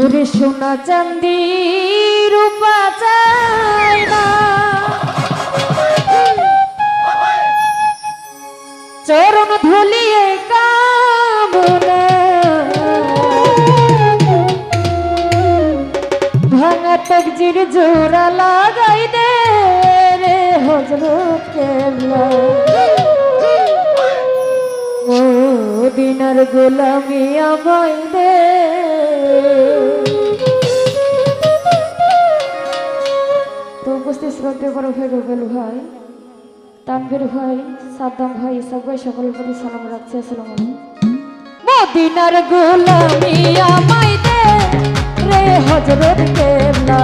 ওরে সোনা চান্দি রূপা চায় না চরণ ধুলিয়ে কামনা। ভাঙা তকজির জোড়া লাগাই দে রে হজরত কেবলা দিনার গোলামি আমায় ছোট বড় ভাই রুবেল ভাই তানভীর ভাই, সাদ্দাম ভাই সব ভাই সকল প্রতি সালাম রাখছি, আসসালাম মদিনার গোলামি আমায় রে হজরত কেবলা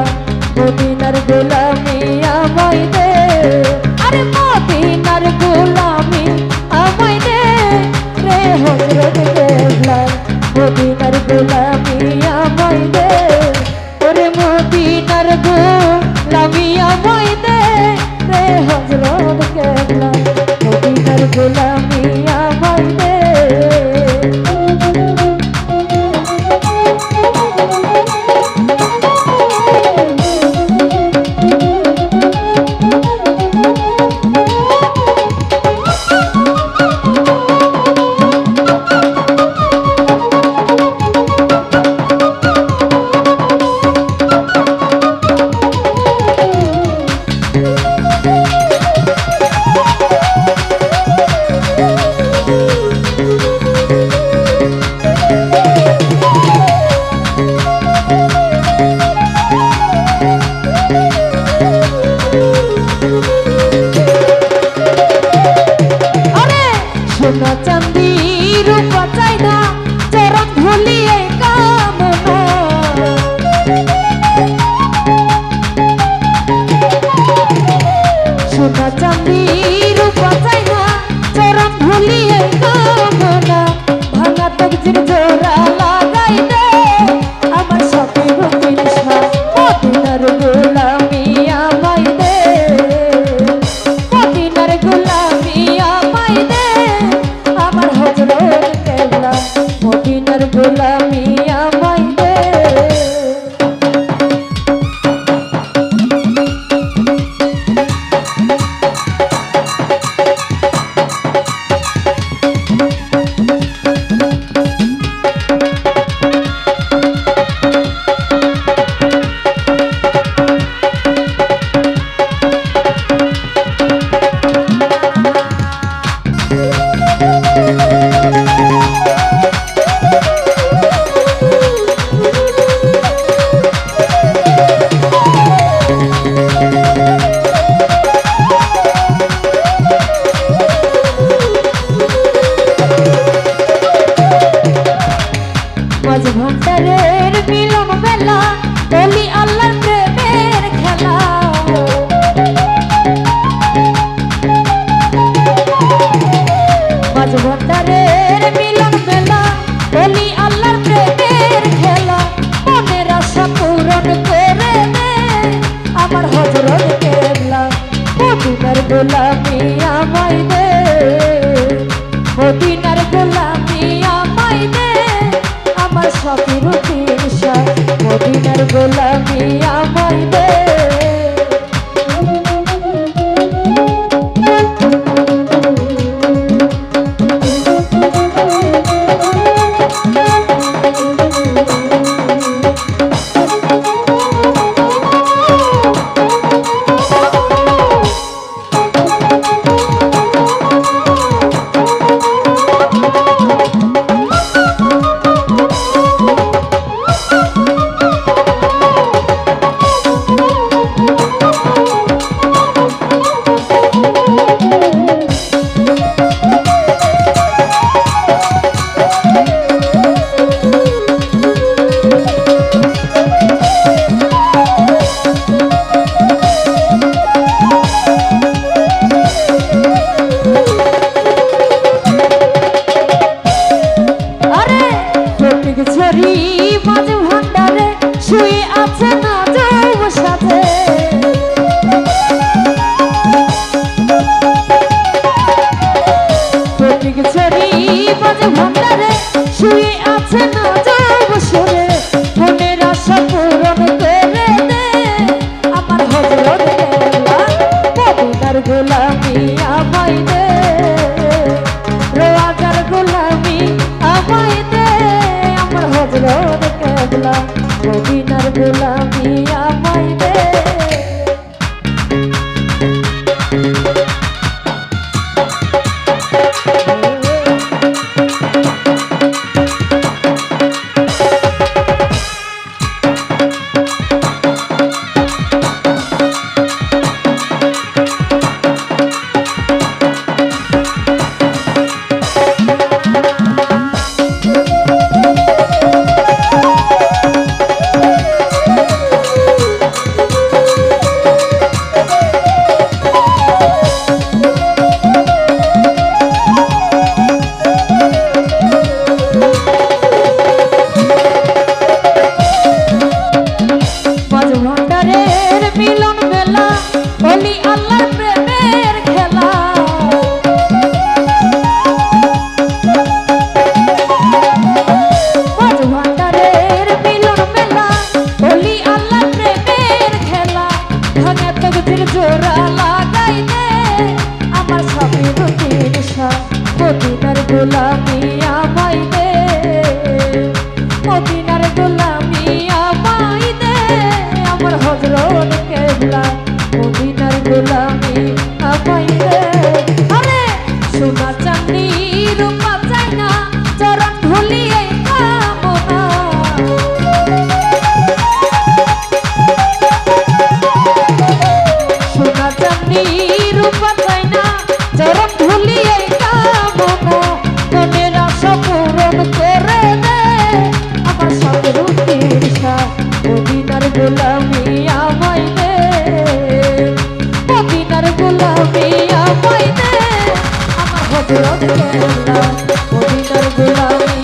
Música se মিলন মেলা, বলি আল্লাহ প্রেমের খেলা। জোড়া লাগাই দে আমার সবে রুটির সব প্রতিবার গোলাপ গোলামি আমায় দে। মদিনার গোলামি আমায় দে। আমার হজরত মদিনার গোলামি